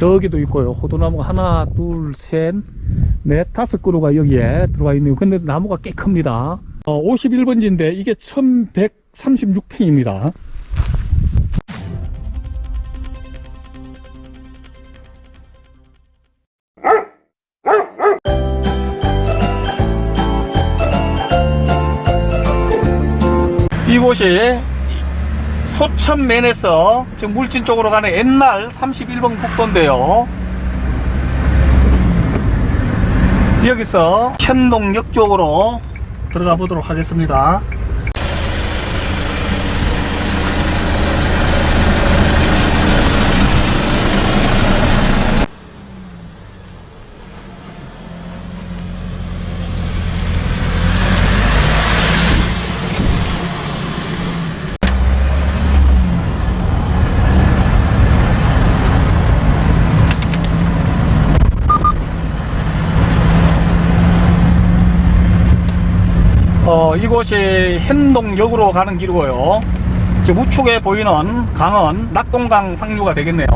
여기도 있고요. 호두나무가 하나, 둘, 셋, 넷, 다섯 그루가 여기에 들어와 있네요. 근데 나무가 꽤 큽니다. 어, 51번지인데 이게 1136평입니다. 이곳이 소천면에서 지금 물진 쪽으로 가는 옛날 31번 국도인데요. 여기서 현동역 쪽으로 들어가 보도록 하겠습니다. 이곳이 현동역으로 가는 길이고요. 지금 우측에 보이는 강은 낙동강 상류가 되겠네요.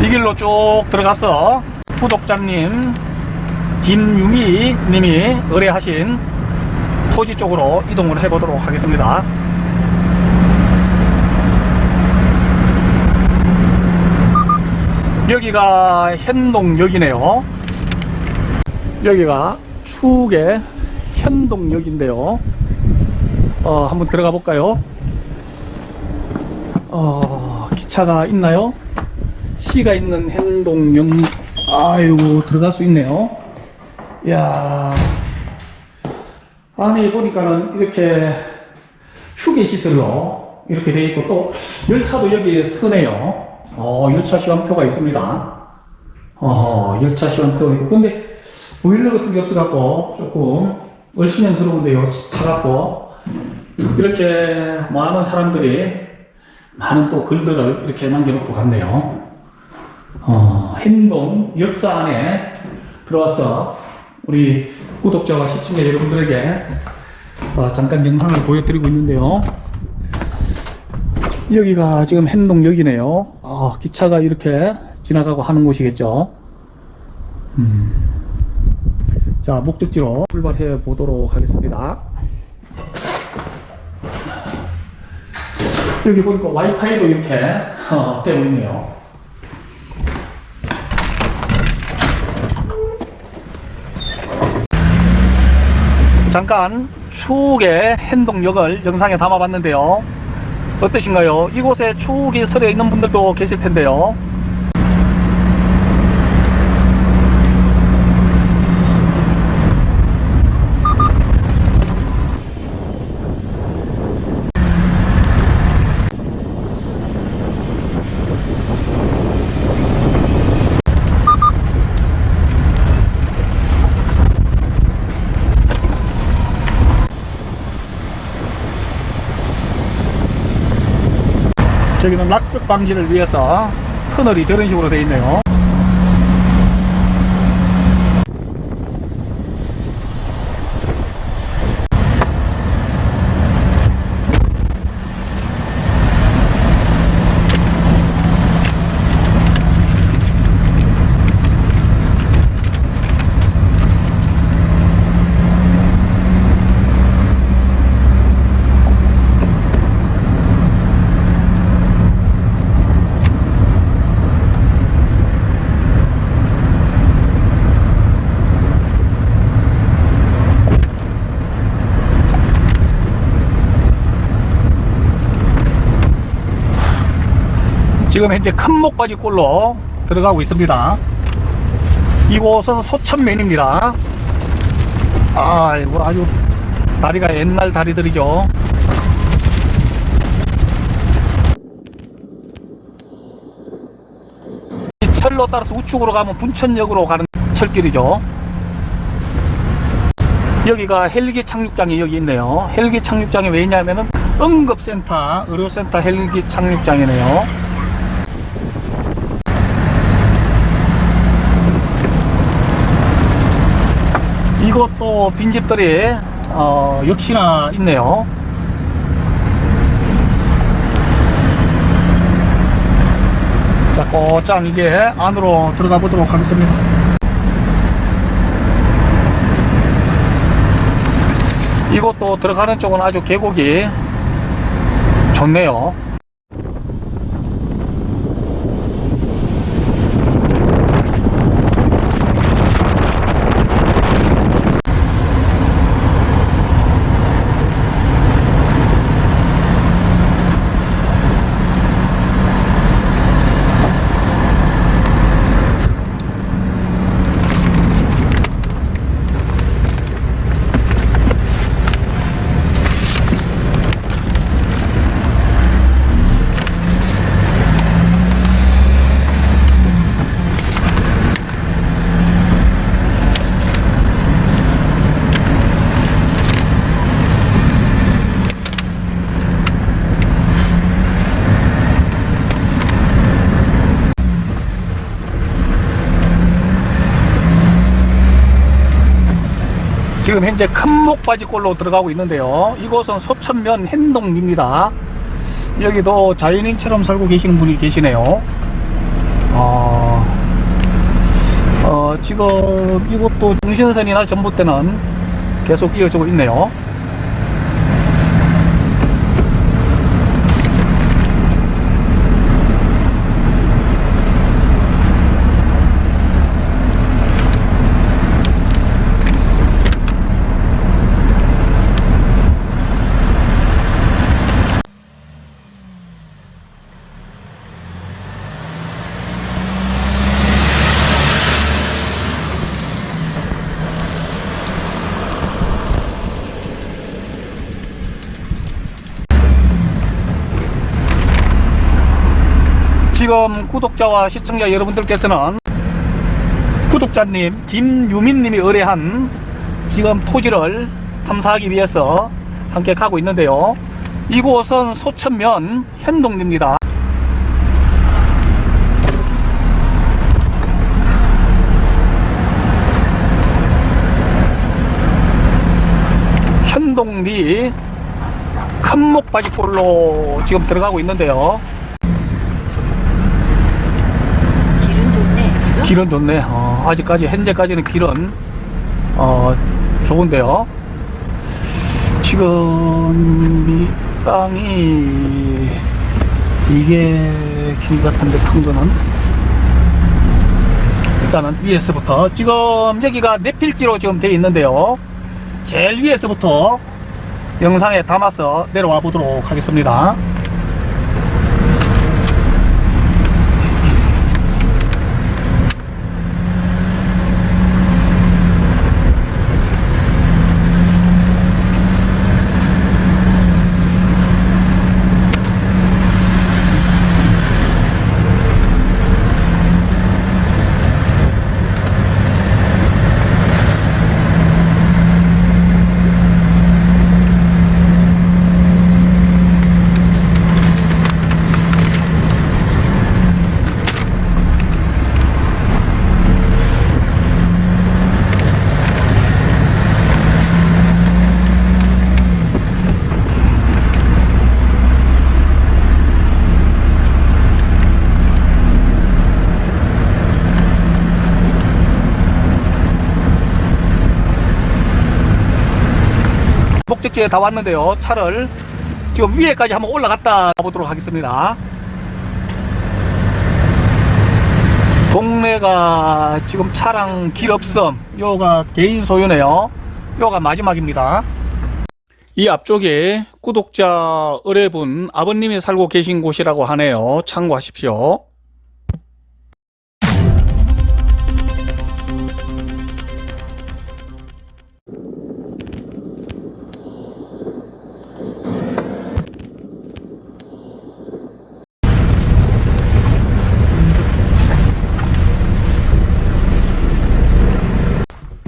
이 길로 쭉 들어가서 구독자님 김유미 님이 의뢰하신 토지 쪽으로 이동을 해보도록 하겠습니다. 여기가 현동역이네요. 여기가 추후의 현동역인데요. 어, 한번 들어가 볼까요? 어, 기차가 있나요? 시가 있는 현동역, 아유, 들어갈 수 있네요. 이야. 안에 보니까는 이렇게 휴게 시설로 이렇게 돼 있고 또 열차도 여기에 서네요. 어, 열차 시간표가 있습니다. 어, 열차 시간표 있고. 근데 보일러 같은 게 없어갖고 조금 얼씬연스러운데요. 차갖고 이렇게 많은 사람들이 많은 또 글들을 이렇게 남겨놓고 갔네요. 어, 행동 역사 안에 들어와서 우리 구독자와 시청자 여러분들에게 어, 잠깐 영상을 보여드리고 있는데요. 여기가 지금 행동역이네요. 어, 기차가 이렇게 지나가고 하는 곳이겠죠. 자, 목적지로 출발해 보도록 하겠습니다. 여기 보니까 와이파이도 이렇게 어, 되어 있네요. 잠깐 추억의 행동역을 영상에 담아봤는데요. 어떠신가요? 이곳에 추억이 서려 있는 분들도 계실 텐데요. 저기는 낙석 방지를 위해서 터널이 저런 식으로 되어 있네요. 지금 현재 큰 목바지 꼴로 들어가고 있습니다. 이곳은 소천면입니다. 아, 이거 아주 다리가 옛날 다리들이죠. 이 철로 따라서 우측으로 가면 분천역으로 가는 철길이죠. 여기가 헬기 착륙장이 여기 있네요. 헬기 착륙장이 왜 있냐면은 응급센터, 의료센터 헬기 착륙장이네요. 이것도 빈집들이 어, 역시나 있네요. 자 곧장 이제 안으로 들어가 보도록 하겠습니다. 이곳도 들어가는 쪽은 아주 계곡이 좋네요. 지금 현재 큰 목바지골로 들어가고 있는데요. 이곳은 소천면 행동입니다. 여기도 자연인처럼 살고 계시는 분이 계시네요. 어, 어, 지금 이곳도 중신선이나 전봇대는 계속 이어지고 있네요. 지금 구독자와 시청자 여러분들께서는 구독자님 김유민님이 의뢰한 지금 토지를 탐사하기 위해서 함께 가고 있는데요. 이곳은 소천면 현동리입니다. 현동리 큰목바지골로 지금 들어가고 있는데요. 길은 길은 좋네. 어, 아직까지 현재까지는 길은 어, 좋은데요. 지금 이 땅이 이게 길 같은데 평도는 일단은 위에서부터 지금 여기가 내필지로 지금 되어 있는데요. 제일 위에서부터 영상에 담아서 내려와 보도록 하겠습니다. 목적지에 다 왔는데요. 차를 지금 위에까지 한번 올라갔다 보도록 하겠습니다. 동네가 지금 차량 길 없음. 요가 개인 소유네요. 요가 마지막입니다. 이 앞쪽에 구독자 의뢰분 아버님이 살고 계신 곳이라고 하네요. 참고하십시오.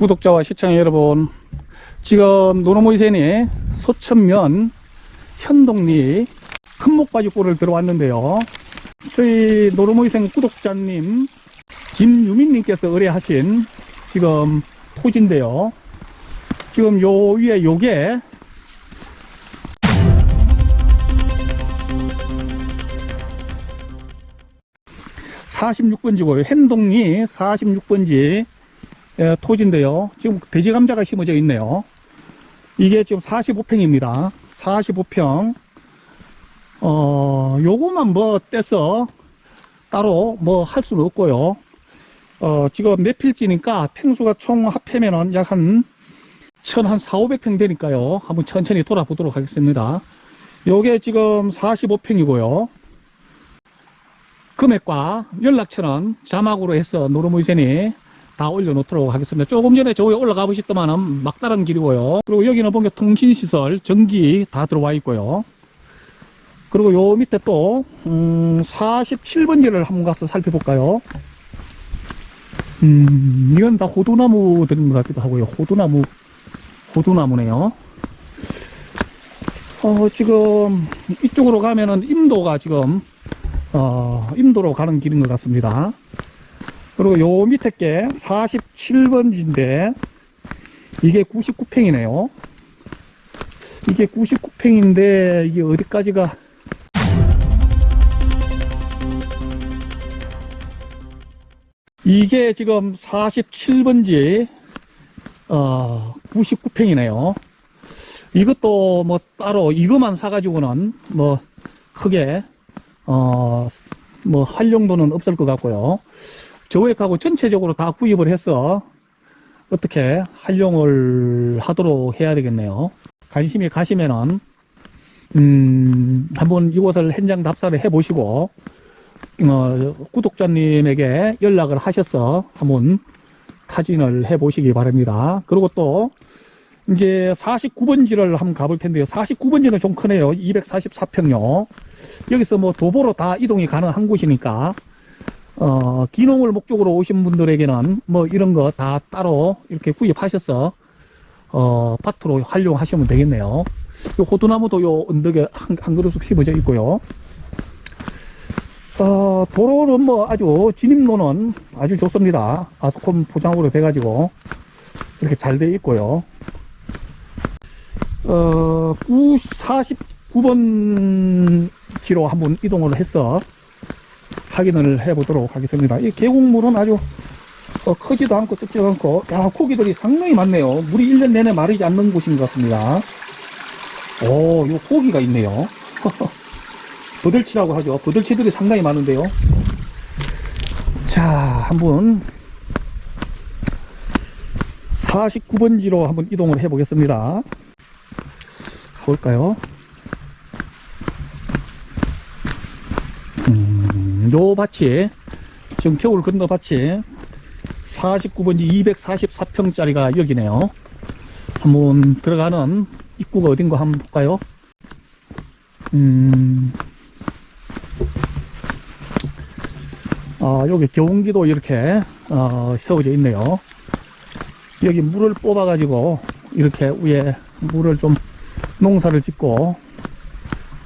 구독자와 시청자 여러분 지금 노노모이센이 소천면 현동리 큰목바지골을 들어왔는데요 저희 노노모이센 구독자님 김유민님께서 의뢰하신 지금 토지인데요 지금 요 위에 요게 46번지고요. 행동리 46번지 예, 토지인데요. 지금 돼지 감자가 심어져 있네요. 이게 지금 45평입니다. 45평. 어, 요거만 뭐 떼서 따로 뭐 할 수는 없고요. 어, 지금 몇 필지니까 평수가 총 합하면은 약 한, 천한 4, 500평 되니까요. 한번 천천히 돌아보도록 하겠습니다. 요게 지금 45평이고요. 금액과 연락처는 자막으로 해서 노르무이센이 다 올려놓도록 하겠습니다. 조금 전에 저기 올라가 보셨더만은 막다른 길이고요. 그리고 여기는 보면 통신시설, 전기 다 들어와 있고요. 그리고 요 밑에 또, 음, 47번지를 한번 가서 살펴볼까요? 음, 이건 다 호두나무 들은 것 같기도 하고요. 호두나무, 호두나무네요. 어, 지금 이쪽으로 가면은 임도가 지금, 어, 임도로 가는 길인 것 같습니다. 그리고 요 밑에 게 47번지인데, 이게 99평이네요. 이게 99평인데, 이게 어디까지가, 이게 지금 47번지, 어, 99평이네요. 이것도 뭐 따로 이것만 사가지고는 뭐 크게, 어, 뭐 활용도는 없을 것 같고요. 저액하고 전체적으로 다 구입을 해서 어떻게 활용을 하도록 해야 되겠네요. 관심이 가시면은, 음, 한번 이곳을 현장 답사를 해보시고, 어, 구독자님에게 연락을 하셔서 한번 타진을 해 보시기 바랍니다. 그리고 또, 이제 49번지를 한번 가볼 텐데요. 49번지는 좀 크네요. 244평요. 여기서 뭐 도보로 다 이동이 가능한 곳이니까, 어, 기농을 목적으로 오신 분들에게는 뭐 이런 거 다 따로 이렇게 구입하셔서, 어, 밭으로 활용하시면 되겠네요. 요 호두나무도 요 언덕에 한, 한 그루씩 심어져 있고요. 어, 도로는 뭐 아주 진입로는 아주 좋습니다. 아스콘 포장으로 돼가지고 이렇게 잘 돼 있고요. 어, 49번 지로 한번 이동을 해서 확인을 해 보도록 하겠습니다. 이 계곡물은 아주 어, 크지도 않고 쩍쩍 않고, 야, 고기들이 상당히 많네요. 물이 1년 내내 마르지 않는 곳인 것 같습니다. 오, 요 고기가 있네요. 버들치라고 하죠. 버들치들이 상당히 많은데요. 자, 한번 49번지로 한번 이동을 해 보겠습니다. 가볼까요? 요 밭이 지금 겨울 건너 밭이 49번지 244평짜리가 여기네요. 한번 들어가는 입구가 어딘가 한번 볼까요? 음, 아, 여기 경운기도 이렇게, 어, 세워져 있네요. 여기 물을 뽑아 가지고, 이렇게 위에 물을 좀 농사를 짓고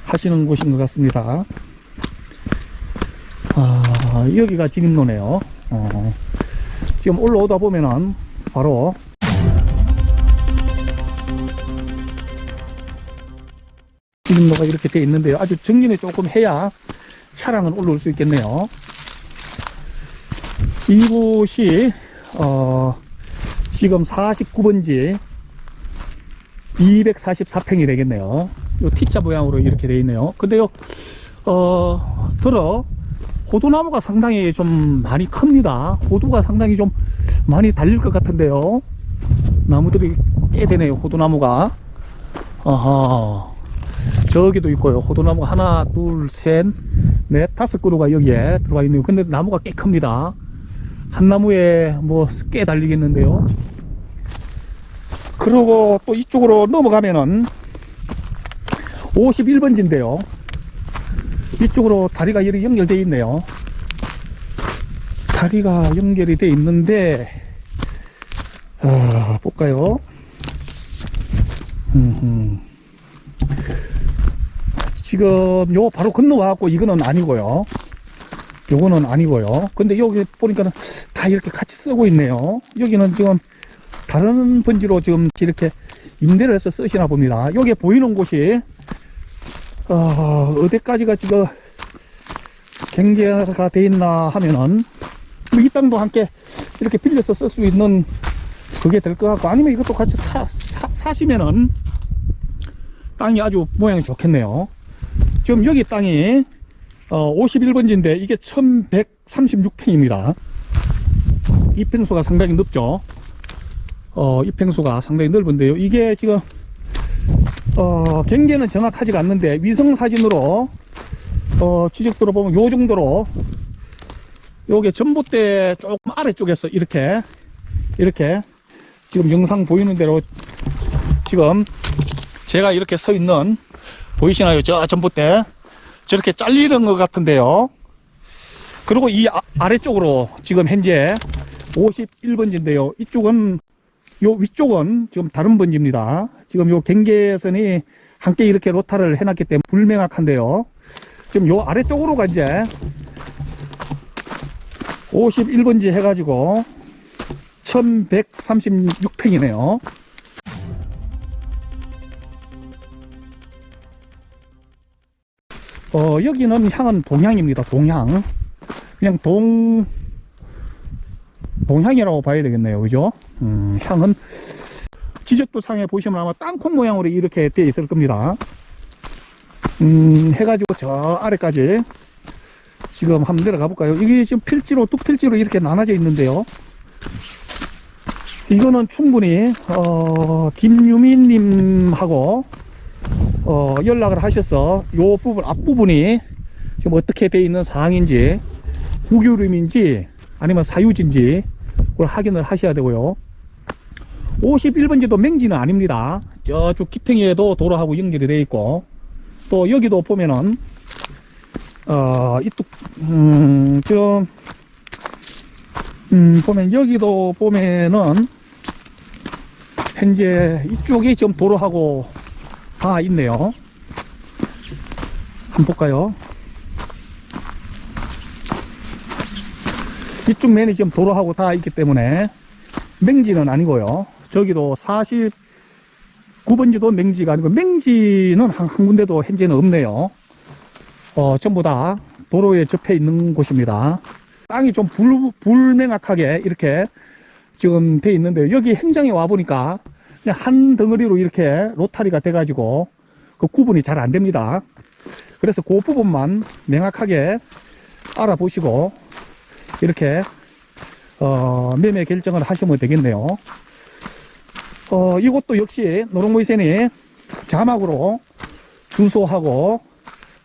하시는 곳인 것 같습니다. 아, 여기가 진입로네요. 어, 지금 올라오다 보면은 바로 진입로가 이렇게 되어 있는데요. 아주 정리를 조금 해야 차량은 올라올 수 있겠네요. 이곳이 어, 지금 49번지 244평이 되겠네요. 요 T자 모양으로 이렇게 되어 있네요. 근데요, 어, 들어 호두나무가 상당히 좀 많이 큽니다. 호두가 상당히 좀 많이 달릴 것 같은데요. 나무들이 꽤 되네요. 호두나무가. 아하. 저기도 있고요. 호두나무 하나, 둘, 셋, 넷, 다섯 그루가 여기에 들어와 있네요. 근데 나무가 꽤 큽니다. 한 나무에 뭐 꽤 달리겠는데요. 그리고 또 이쪽으로 넘어가면은 51번지인데요. 이쪽으로 다리가 이렇게 연결되어 있네요. 다리가 연결이 되어 있는데, 아, 볼까요? 음흠. 지금 요 바로 건너와 갖고 이거는 아니고요. 요거는 아니고요. 근데 여기 보니까는 다 이렇게 같이 쓰고 있네요. 여기는 지금 다른 번지로 지금 이렇게 임대를 해서 쓰시나 봅니다. 여기 보이는 곳이 어, 어디까지가 지금 경계가 돼 있나 하면은 뭐이 땅도 함께 이렇게 빌려서 쓸 수 있는 그게 될 것 같고 아니면 이것도 같이 사, 사, 사시면은 땅이 아주 모양이 좋겠네요. 지금 여기 땅이 어, 51번지인데 이게 1136평입니다. 이 평수가 상당히 넓죠. 어, 이 평수가 상당히 넓은데요. 이게 지금 어, 경계는 정확하지가 않는데 위성 사진으로 어, 지적도로 보면 요 정도로 요게 전봇대 조금 아래쪽에서 이렇게 이렇게 지금 영상 보이는 대로 지금 제가 이렇게 서 있는 보이시나요? 저 전봇대 저렇게 잘리는 것 같은데요. 그리고 이 아, 아래쪽으로 지금 현재 51번지인데요. 이쪽은 요 위쪽은 지금 다른 번지입니다. 지금 요 경계선이 함께 이렇게 로타를 해놨기 때문에 불명확한데요. 지금 요 아래쪽으로가 이제 51번지 해가지고 1136평이네요. 어, 여기는 향은 동향입니다. 동향. 그냥 동, 동향이라고 봐야 되겠네요. 그죠? 음, 향은 지적도 상에 보시면 아마 땅콩 모양으로 이렇게 되어 있을 겁니다. 음, 해가지고 저 아래까지 지금 한번 내려가 볼까요? 이게 지금 필지로, 뚝필지로 이렇게 나눠져 있는데요. 이거는 충분히, 어, 김유민님하고, 어, 연락을 하셔서 요 부분, 앞부분이 지금 어떻게 되어 있는 상황인지, 후규림인지, 아니면 사유지인지, 그걸 확인을 하셔야 되고요. 51번지도 맹지는 아닙니다. 저쪽 기탱에도 도로하고 연결이 되어 있고, 또 여기도 보면은, 어, 이뚝, 음, 좀, 음, 보면, 여기도 보면은, 현재 이쪽이 지금 도로하고 다 있네요. 한번 볼까요? 이쪽 면이 지금 도로하고 다 있기 때문에 맹지는 아니고요. 저기도 49번지도 맹지가 아니고 맹지는 한, 한 군데도 현재는 없네요. 어, 전부 다 도로에 접해 있는 곳입니다. 땅이 좀 불, 불명확하게 이렇게 지금 돼 있는데 여기 현장에 와 보니까 한 덩어리로 이렇게 로타리가 돼 가지고 그 구분이 잘 안 됩니다. 그래서 그 부분만 명확하게 알아보시고 이렇게 어, 매매 결정을 하시면 되겠네요. 어, 이것도 역시 노롱모이센이 자막으로 주소하고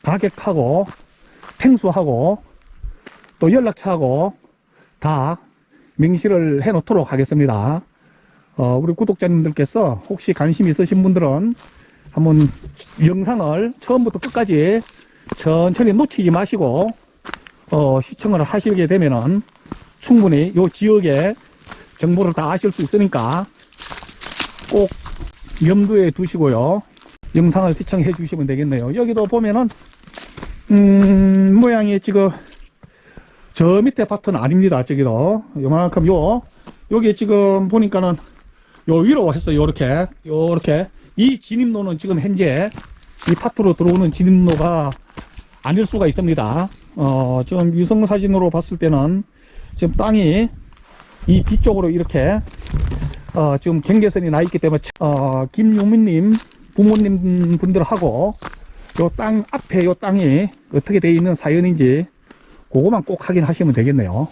가격하고 탱수하고 또 연락처하고 다 명시를 해 놓도록 하겠습니다. 어, 우리 구독자님들께서 혹시 관심 있으신 분들은 한번 영상을 처음부터 끝까지 천천히 놓치지 마시고 어, 시청을 하시게 되면은 충분히 요 지역의 정보를 다 아실 수 있으니까 꼭 염두에 두시고요. 영상을 시청해 주시면 되겠네요. 여기도 보면은 음, 모양이 지금 저 밑에 밭은 아닙니다. 저기도 요만큼 요 여기 지금 보니까는 요 위로 했어요. 요렇게 요렇게 이 진입로는 지금 현재 이 파트로 들어오는 진입로가 아닐 수가 있습니다. 어, 지금 위성 사진으로 봤을 때는 지금 땅이 이 뒤쪽으로 이렇게 어, 지금 경계선이 나 있기 때문에 어, 김용민님 부모님 분들하고 요 땅 앞에 요 땅이 어떻게 되어 있는 사연인지 그거만 꼭 확인하시면 되겠네요.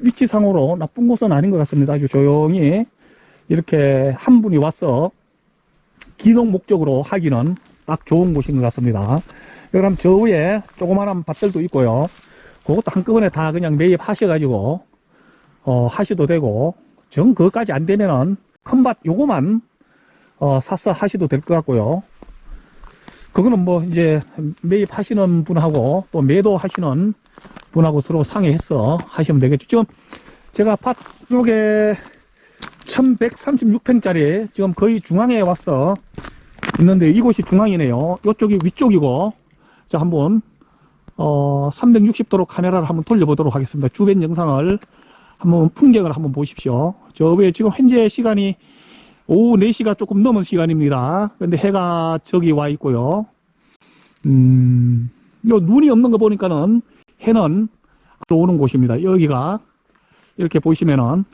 위치상으로 나쁜 곳은 아닌 것 같습니다. 아주 조용히 이렇게 한 분이 와서 기농 목적으로 하기는 딱 좋은 곳인 것 같습니다. 그럼 저 위에 조그마한 밭들도 있고요. 그것도 한꺼번에 다 그냥 매입하셔가지고 어, 하셔도 되고 정 그것까지 안 되면은 큰밭 요거만 어, 사서 하셔도 될 것 같고요. 그거는 뭐 이제 매입하시는 분하고 또 매도하시는 분하고 서로 상의해서 하시면 되겠죠. 지금 제가 밭 요게 1136평짜리 지금 거의 중앙에 왔어 있는데 이곳이 중앙이네요. 이쪽이 위쪽이고 자 한번 어 360도로 카메라를 한번 돌려보도록 하겠습니다. 주변 영상을 한번 풍경을 한번 보십시오. 저 위에 지금 현재 시간이 오후 4시가 조금 넘은 시간입니다. 근데 해가 저기 와 있고요. 음, 요 눈이 없는 거 보니까는 해는 들어오는 곳입니다. 여기가 이렇게 보시면은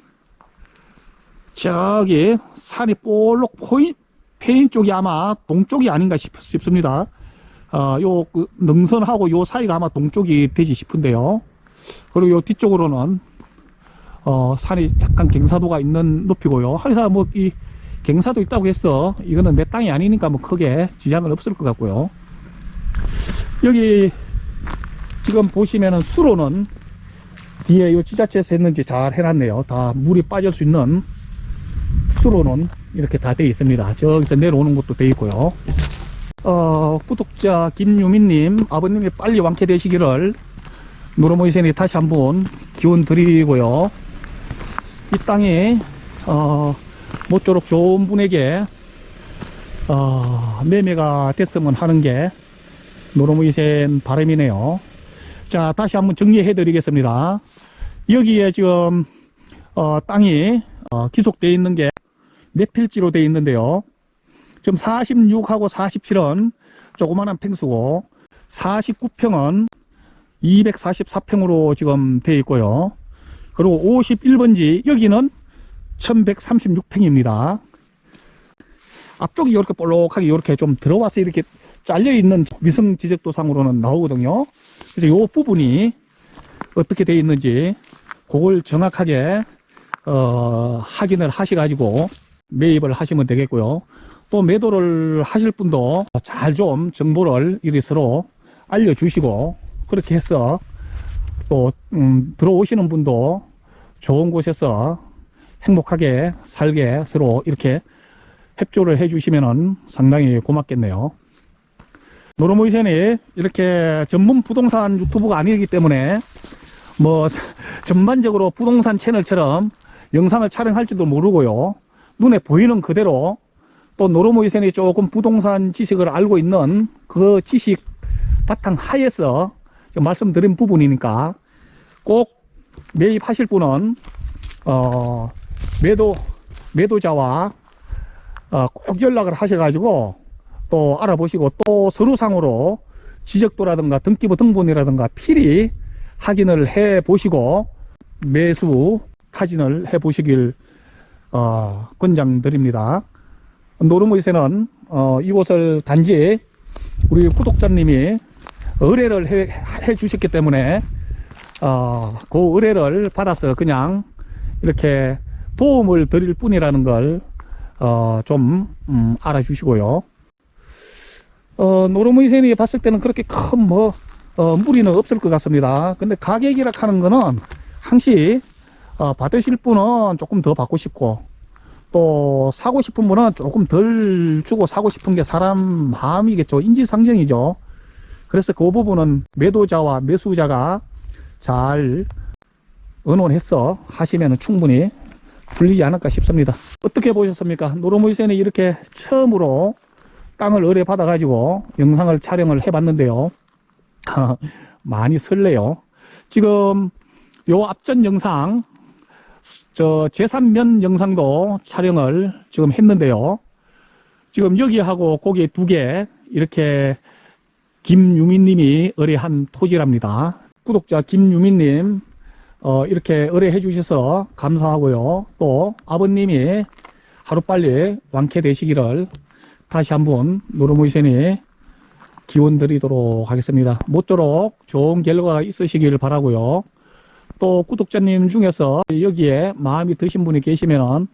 저기 산이 볼록 포인, 페인 쪽이 아마 동쪽이 아닌가 싶, 싶습니다. 어, 요 그 능선하고 요 사이가 아마 동쪽이 되지 싶은데요. 그리고 요 뒤쪽으로는 어, 산이 약간 경사도가 있는 높이고요. 하여튼 뭐이 경사도 있다고 해서 이거는 내 땅이 아니니까 뭐 크게 지장은 없을 것 같고요. 여기 지금 보시면은 수로는 뒤에 요 지자체에서 했는지 잘 해놨네요. 다 물이 빠질 수 있는 수로는 이렇게 다 되어 있습니다. 저기서 내려오는 것도 되어 있고요. 어, 구독자 김유민님, 아버님이 빨리 완쾌되시기를 노르모이센이 다시 한번 기원 드리고요. 이 땅이, 어, 모쪼록 좋은 분에게, 어, 매매가 됐으면 하는 게 노르모이센 바람이네요. 자, 다시 한번 정리해 드리겠습니다. 여기에 지금, 어, 땅이, 어, 기속되어 있는 게 몇 필지로 되어 있는데요. 지금 46하고 47은 조그마한 평수고 49평은 244평으로 지금 되어 있고요. 그리고 51번지 여기는 1136평입니다. 앞쪽이 이렇게 볼록하게 이렇게 좀 들어와서 이렇게 잘려 있는 위성 지적도상으로는 나오거든요. 그래서 이 부분이 어떻게 되어 있는지 그걸 정확하게 어, 확인을 하셔가지고 매입을 하시면 되겠고요. 또 매도를 하실 분도 잘 좀 정보를 이리 서로 알려주시고 그렇게 해서 또 음, 들어오시는 분도 좋은 곳에서 행복하게 살게 서로 이렇게 협조를 해주시면 상당히 고맙겠네요. 노르모이센이 이렇게 전문 부동산 유튜브가 아니기 때문에 뭐 전반적으로 부동산 채널처럼 영상을 촬영할지도 모르고요. 눈에 보이는 그대로 또 노르모이센이 조금 부동산 지식을 알고 있는 그 지식 바탕 하에서 말씀드린 부분이니까 꼭 매입하실 분은 어 매도 매도자와 어, 꼭 연락을 하셔가지고 또 알아보시고 또 서류상으로 지적도라든가 등기부 등본이라든가 필히 확인을 해 보시고 매수 타진을 해 보시길 어, 권장드립니다. 노르모이세는 어, 이곳을 단지 우리 구독자님이 의뢰를 해, 해 주셨기 때문에 어, 그 의뢰를 받아서 그냥 이렇게 도움을 드릴 뿐이라는 걸 어, 좀 음, 알아주시고요. 어, 노르모이센이 봤을 때는 그렇게 큰 뭐, 어, 무리는 없을 것 같습니다. 근데 가격이라 하는 거는 항시 어, 받으실 분은 조금 더 받고 싶고 또 사고 싶은 분은 조금 덜 주고 사고 싶은 게 사람 마음이겠죠. 인지상정이죠. 그래서 그 부분은 매도자와 매수자가 잘 의논해서 하시면 충분히 풀리지 않을까 싶습니다. 어떻게 보셨습니까? 노르모이센이 이렇게 처음으로 땅을 의뢰받아 가지고 영상을 촬영을 해봤는데요. 많이 설레요. 지금 요 앞전 영상 저 제3면 영상도 촬영을 지금 했는데요. 지금 여기하고 고기 두 개 이렇게 김유민님이 의뢰한 토지랍니다. 구독자 김유민님 어, 이렇게 의뢰해 주셔서 감사하고요. 또 아버님이 하루빨리 완쾌되시기를 다시 한번 노르모이센이 기원 드리도록 하겠습니다. 모쪼록 좋은 결과가 있으시길 바라고요. 또 구독자님 중에서 여기에 마음이 드신 분이 계시면은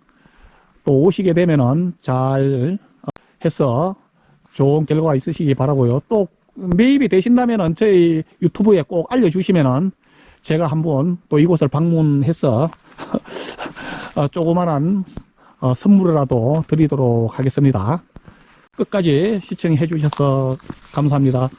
또 오시게 되면은 잘 해서 좋은 결과가 있으시기 바라고요. 또 매입이 되신다면은 저희 유튜브에 꼭 알려주시면은 제가 한번 또 이곳을 방문해서 어, 조그만한 어, 선물이라도 드리도록 하겠습니다. 끝까지 시청해 주셔서 감사합니다.